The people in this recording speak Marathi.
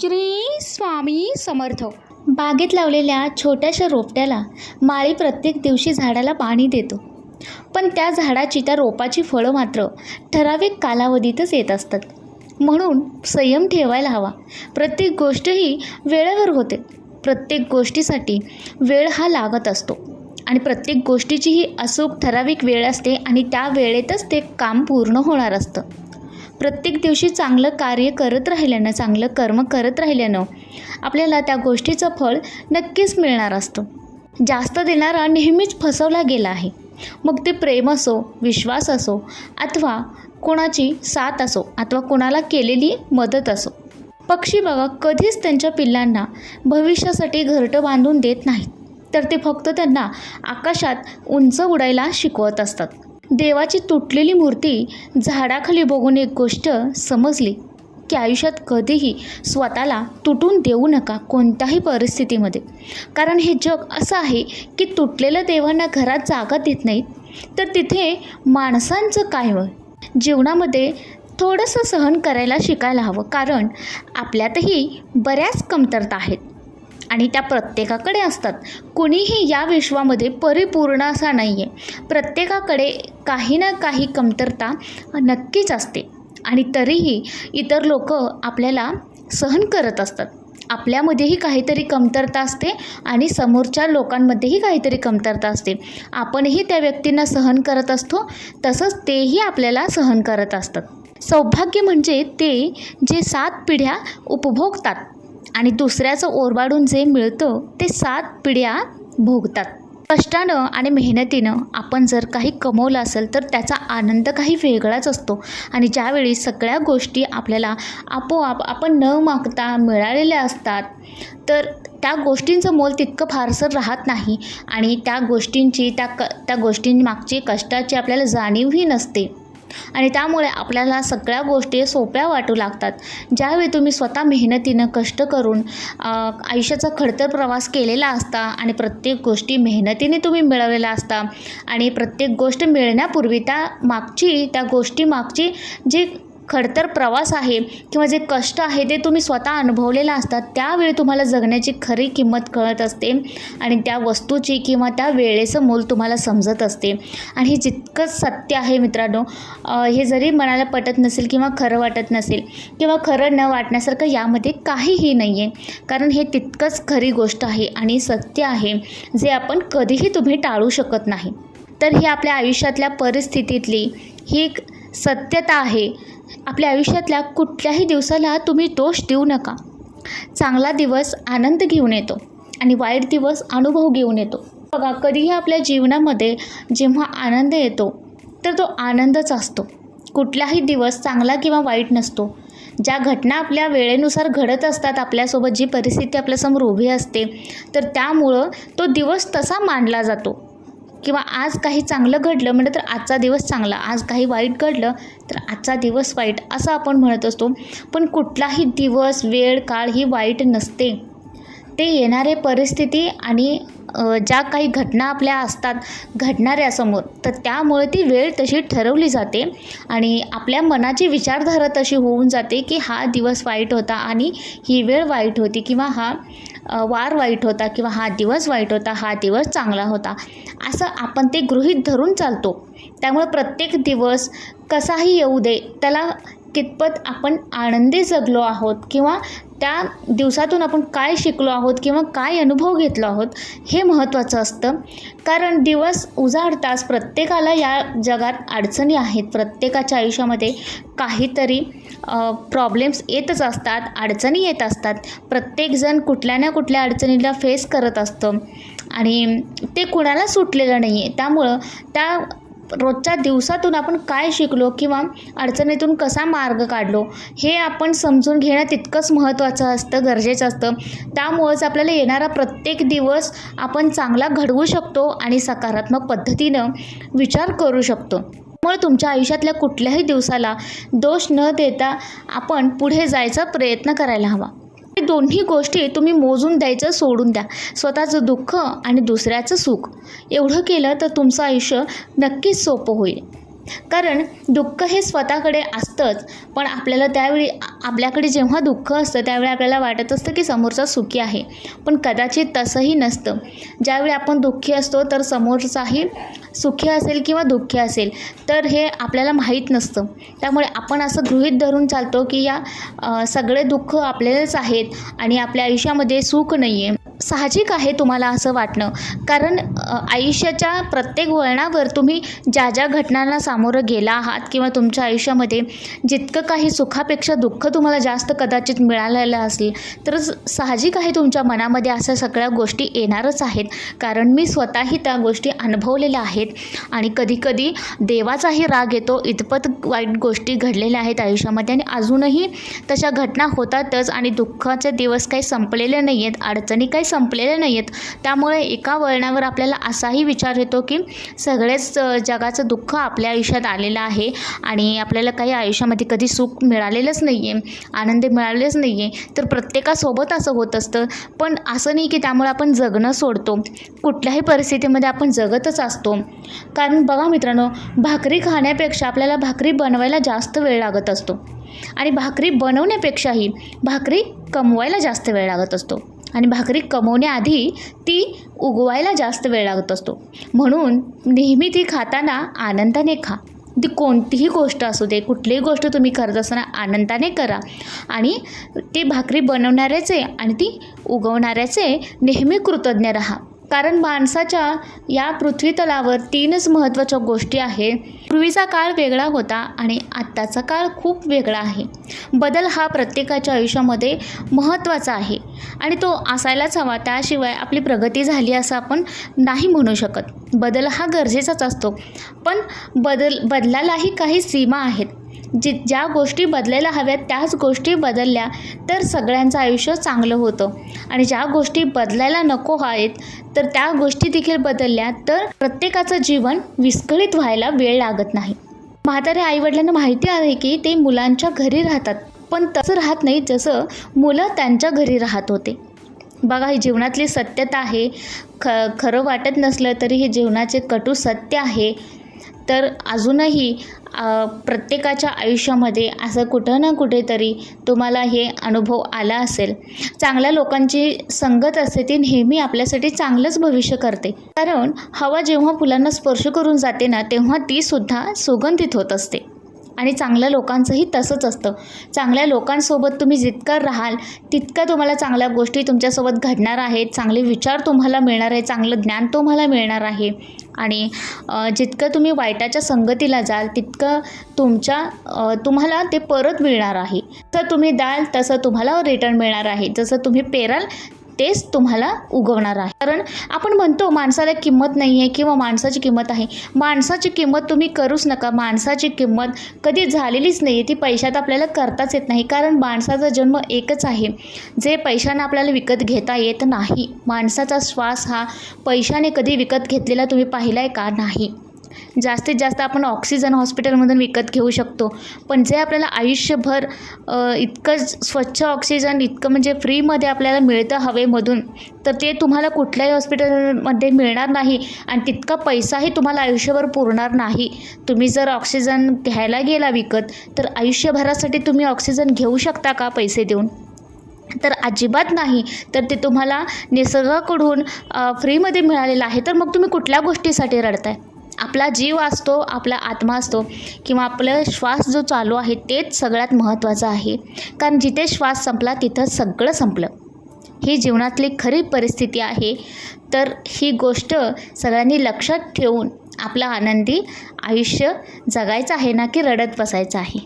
श्री स्वामी समर्थ. बागेत लावलेल्या छोट्याशा रोपट्याला माळी प्रत्येक दिवशी झाडाला पाणी देतो. पण त्या झाडाची त्या रोपाची फळं मात्र ठराविक कालावधीतच येत असतात. म्हणून संयम ठेवायला हवा. प्रत्येक गोष्ट ही वेळेवर होते. प्रत्येक गोष्टीसाठी वेळ हा लागत असतो. आणि प्रत्येक गोष्टीची ही अचूक ठराविक वेळ असते आणि त्या वेळेतच ते काम पूर्ण होणार असतं. प्रत्येक दिवशी चांगलं कार्य करत राहिल्यानं चांगलं कर्म करत राहिल्यानं आपल्याला त्या गोष्टीचं फळ नक्कीच मिळणार असतं. जास्त देणारा नेहमीच फसवला गेला आहे. मग ते प्रेम असो विश्वास असो अथवा कोणाची साथ असो अथवा कोणाला केलेली मदत असो. पक्षी बघा कधीच त्यांच्या पिल्लांना भविष्यासाठी घरटं बांधून देत नाहीत. तर ते फक्त त्यांना आकाशात उंच उडायला शिकवत असतात. देवाची तुटलेली मूर्ती झाडाखाली बघून एक गोष्ट समजली. की आयुष्यात कधीही स्वतःला तुटून देऊ नका कोणत्याही परिस्थितीमध्ये. कारण हे जग असं आहे की तुटलेल्या देवांना घरात जागा देत नाहीत. तर तिथे माणसांचं काय व जीवनामध्ये थोडंसं सहन करायला शिकायला हवं. कारण आपल्यातही बऱ्याच कमतरता आहेत. आणि त्या प्रत्येकाकडे असतात. कुणीही या विश्वामध्ये परिपूर्ण असा नाही आहे प्रत्येकाकडे काही ना काही कमतरता नक्कीच असते. आणि तरीही इतर लोक आपल्याला सहन करत असतात. आपल्यामध्येही काहीतरी कमतरता असते आणि समोरच्या लोकांमध्येही काहीतरी कमतरता असते. आपणही त्या व्यक्तींना सहन करत असतो तसंच तेही आपल्याला सहन करत असतात. सौभाग्य म्हणजे ते जे सात पिढ्या उपभोगतात. आणि दुसऱ्याचं ओरबाडून जे मिळतं ते सात पिढ्या भोगतात. कष्टानं आणि मेहनतीनं आपण जर काही कमवलं असेल तर त्याचा आनंद काही वेगळाच असतो. आणि ज्यावेळी सगळ्या गोष्टी आपल्याला आपोआप आपण न मागता मिळालेल्या असतात तर त्या गोष्टींचं मोल तितकं फारसं राहत नाही. आणि त्या गोष्टींची त्या क त्या गोष्टींमागची कष्टाची आपल्याला जाणीवही नसते. आणि त्यामुळे आपल्याला सगळ्या गोष्टी सोप्या वाटू लागतात. ज्यावेळी तुम्ही स्वतः मेहनतीनं कष्ट करून आयुष्याचा खडतर प्रवास केलेला असता आणि प्रत्येक गोष्टी मेहनतीने तुम्ही मिळवलेला असता आणि प्रत्येक गोष्ट मिळण्यापूर्वी त्या मागची त्या गोष्टी मागची जी खडतर प्रवास आहे किंवा जे कष्ट आहे ते तुम्ही स्वतः अनुभवलेलं असतात त्यावेळी तुम्हाला जगण्याची खरी किंमत कळत असते आणि त्या वस्तूची किंवा त्या वेळेचं मोल तुम्हाला समजत असते. आणि हे जितकं सत्य आहे मित्रांनो हे जरी मनाला पटत नसेल किंवा खरं वाटत नसेल किंवा खरं न वाटण्यासारखं यामध्ये काहीही नाही आहे कारण हे तितकंच खरी गोष्ट आहे आणि सत्य आहे जे आपण कधीही तुम्ही टाळू शकत नाही. तर ही आपल्या आयुष्यातल्या परिस्थितीतली ही एक सत्यता आहे. आपल्या आयुष्यातल्या कुठल्याही दिवसाला तुम्ही दोष देऊ नका. चांगला दिवस आनंद घेऊन येतो आणि वाईट दिवस अनुभव घेऊन येतो. बघा कधीही आपल्या जीवनामध्ये जेव्हा आनंद येतो तर तो आनंदच असतो. कुठलाही दिवस चांगला किंवा वाईट नसतो. ज्या घटना आपल्या वेळेनुसार घडत असतात आपल्यासोबत जी परिस्थिती आपल्यासमोर उभी असते तर त्यामुळं तो दिवस तसा मानला जातो. किंवा आज काही चांगलं घडलं म्हटलं तर आजचा दिवस चांगला. आज काही वाईट घडलं तर आजचा दिवस वाईट असं आपण म्हणत असतो. पण कुठलाही दिवस वेळ काळ ही वाईट नसते. ते येणारे परिस्थिती आणि ज्या काही घटना आपल्या असतात घडणाऱ्यासमोर तर त्यामुळे ती वेळ तशी ठरवली जाते आणि आपल्या मनाची विचारधारा तशी होऊन जाते की हा दिवस वाईट होता आणि ही वेळ वाईट होती किंवा हा वार वाईट होता किंवा हा दिवस वाईट होता हा दिवस चांगला होता. असं आपण ते गृहीत धरून चालतो. त्यामुळे प्रत्येक दिवस कसाही येऊ दे त्याला कितपत आपण आनंदी जगलो आहोत किंवा त्या दिवसातून आपण काय शिकलो आहोत किंवा काय अनुभव घेतलो आहोत हे महत्त्वाचं असतं. कारण दिवस उजाडताच प्रत्येकाला या जगात अडचणी आहेत. प्रत्येकाच्या आयुष्यामध्ये काहीतरी प्रॉब्लेम्स येतच असतात अडचणी येत असतात. प्रत्येकजण कुठल्या ना कुठल्या अडचणीला फेस करत असतं. आणि ते कुणाला सुटलेलं नाही आहे त्यामुळं त्या रोजच्या दिवसातून आपण काय शिकलो किंवा अडचणीतून कसा मार्ग काढलो हे आपण समजून घेणं तितकंच महत्त्वाचं असतं गरजेचं असतं. त्यामुळंच आपल्याला येणारा प्रत्येक दिवस आपण चांगला घडवू शकतो आणि सकारात्मक पद्धतीनं विचार करू शकतो. त्यामुळे तुमच्या आयुष्यातल्या कुठल्याही दिवसाला दोष न देता आपण पुढे जायचा प्रयत्न करायला हवा. दोन्ही गोष्टी तुम्ही मोजून द्यायचं सोडून द्या. स्वतःचं दुःख आणि दुसऱ्याचं सुख. एवढं केलं तर तुमचं आयुष्य नक्कीच सोपं होईल. कारण दुःख हे स्वतःकडे असतंच पण आपल्याला त्यावेळी आपल्याकडे जेव्हा दुःख असतं त्यावेळी आपल्याला वाटत असतं की समोरचा सुखी आहे. पण कदाचित तसंही नसतं. ज्यावेळी आपण दुःखी असतो तर समोरचाही सुखी असेल किंवा दुःखी असेल तर हे आपल्याला माहीत नसतं. त्यामुळे आपण असं गृहित धरून चालतो की या सगळे दुःख आपल्यालाच आहेत आणि आपल्या आयुष्यामध्ये सुख नाही आहे साहजिक आहे तुम्हाला असं वाटणं. कारण आयुष्याच्या प्रत्येक वळणावर तुम्ही ज्या ज्या घटनांना सामोरं गेला आहात किंवा तुमच्या आयुष्यामध्ये जितकं काही सुखापेक्षा दुःख तुम्हाला जास्त कदाचित मिळालेलं असेल तर साहजिक आहे तुमच्या मनामध्ये अशा सगळ्या गोष्टी येणारच आहेत. कारण मी स्वतःही त्या गोष्टी अनुभवलेल्या आहेत. आणि कधीकधी देवाचाही राग येतो इतपत वाईट गोष्टी घडलेल्या आहेत आयुष्यामध्ये आणि अजूनही तशा घटना होतातच आणि दुःखाचे दिवस काही संपलेले नाही आहेत अडचणी काही संपलेले नाही आहेत त्यामुळे एका वळणावर आपल्याला असाही विचार येतो की सगळेच जगाचं दुःख आपल्या आयुष्यात आलेलं आहे आणि आपल्याला काही आयुष्यामध्ये कधी सुख मिळालेलंच नाही आहे आनंद मिळालेच नाही आहे तर प्रत्येकासोबत असं होत असतं. पण असं नाही की त्यामुळे आपण जगणं सोडतो. कुठल्याही परिस्थितीमध्ये आपण जगतच असतो. कारण बघा मित्रांनो भाकरी खाण्यापेक्षा आपल्याला भाकरी बनवायला जास्त वेळ लागत असतो. आणि भाकरी बनवण्यापेक्षाही भाकरी कमवायला जास्त वेळ लागत असतो. आणि भाकरी कमवण्याआधी ती उगवायला जास्त वेळ लागत असतो. म्हणून नेहमी ती खाताना आनंदाने खा. ती कोणतीही गोष्ट असू दे कुठलीही गोष्ट तुम्ही करत असताना आनंदाने करा. आणि ती भाकरी बनवणाऱ्याचे आणि ती उगवणाऱ्याचे नेहमी कृतज्ञ राहा. कारण माणसाच्या या पृथ्वीतलावर तीनच महत्त्वाच्या गोष्टी आहेत. पूर्वीचा काळ वेगळा होता आणि आत्ताचा काळ खूप वेगळा आहे. बदल हा प्रत्येकाच्या आयुष्यामध्ये महत्त्वाचा आहे. आणि तो असायलाच हवा. त्याशिवाय आपली प्रगती झाली असं आपण नाही म्हणू शकत. बदल हा गरजेचाच असतो. पण बदल बदलालाही काही सीमा आहेत. जी ज्या गोष्टी बदलायला हव्यात त्याच गोष्टी बदलल्या तर सगळ्यांचं आयुष्य चांगलं होतं. आणि ज्या गोष्टी बदलायला नको आहेत तर त्या गोष्टी देखील बदलल्या तर प्रत्येकाचं जीवन विस्कळीत व्हायला वेळ लागत नाही. म्हाताऱ्या आईवडिलांना माहिती आहे की ते मुलांच्या घरी राहतात. पण तसं राहत नाही जसं मुलं त्यांच्या घरी राहत होते. बघा ही जीवनातली सत्यता आहे. ख खरं वाटत नसलं तरी हे जीवनाचे कटू सत्य आहे. तर अजूनही प्रत्येकाच्या आयुष्यामध्ये असं कुठं ना कुठेतरी तुम्हाला हे अनुभव आला असेल. चांगल्या लोकांची संगत असते ती नेहमी आपल्यासाठी चांगलंच भविष्य करते. कारण हवा जेव्हा फुलांना स्पर्श करून जाते ना तेव्हा ती सुद्धा सुगंधित होत असते. आणि चांगल्या लोकांचंही तसंच असतं. चांगल्या लोकांसोबत तुम्ही जितकं राहाल तितकं तुम्हाला चांगल्या गोष्टी तुमच्यासोबत घडणार आहेत. चांगले विचार तुम्हाला मिळणार आहे चांगलं ज्ञान तुम्हाला मिळणार आहे. आणि जितकं तुम्ही वाईटाच्या संगतीला जाल तितकं तुमच्या तुम्हाला ते परत मिळणार आहे. तर तुम्ही द्याल तसं तुम्हाला रिटर्न मिळणार आहे. जसं तुम्ही पेराल तेच तुम्हाला उगवणार आहे. कारण आपण म्हणतो माणसाला किंमत नाही आहे किंवा माणसाची किंमत आहे. माणसाची किंमत तुम्ही करूच नका. माणसाची किंमत कधी झालेलीच नाही आहे ती पैशात आपल्याला करताच येत नाही. कारण माणसाचा जन्म एकच आहे. जे पैशानं आपल्याला विकत घेता येत नाही. माणसाचा श्वास हा पैशाने कधी विकत घेतलेला तुम्ही पाहिला आहे का? नाही. जास्तीत जास्त आपण ऑक्सिजन हॉस्पिटलमधून विकत घेऊ शकतो. पण जे आपल्याला आयुष्यभर इतकं स्वच्छ ऑक्सिजन इतकं म्हणजे फ्रीमध्ये आपल्याला मिळतं हवेमधून तर ते तुम्हाला कुठल्याही हॉस्पिटलमध्ये मिळणार नाही आणि तितका पैसाही तुम्हाला आयुष्यभर पुरणार नाही. तुम्ही जर ऑक्सिजन घ्यायला गेला विकत तर आयुष्यभरासाठी तुम्ही ऑक्सिजन घेऊ शकता का पैसे देऊन? तर अजिबात नाही. तर ते तुम्हाला निसर्गाकडून फ्रीमध्ये मिळालेलं आहे. तर मग तुम्ही कुठल्या गोष्टीसाठी रडताय? आपला जीव असतो आपला आत्मा असतो किंवा आपलं श्वास जो चालू आहे तेच सगळ्यात महत्त्वाचं आहे. कारण जिथे श्वास संपला तिथं सगळं संपलं. ही जीवनातली खरी परिस्थिती आहे. तर ही गोष्ट सगळ्यांनी लक्षात ठेवून आपलं आनंदी आयुष्य जगायचं आहे ना की रडत बसायचं आहे?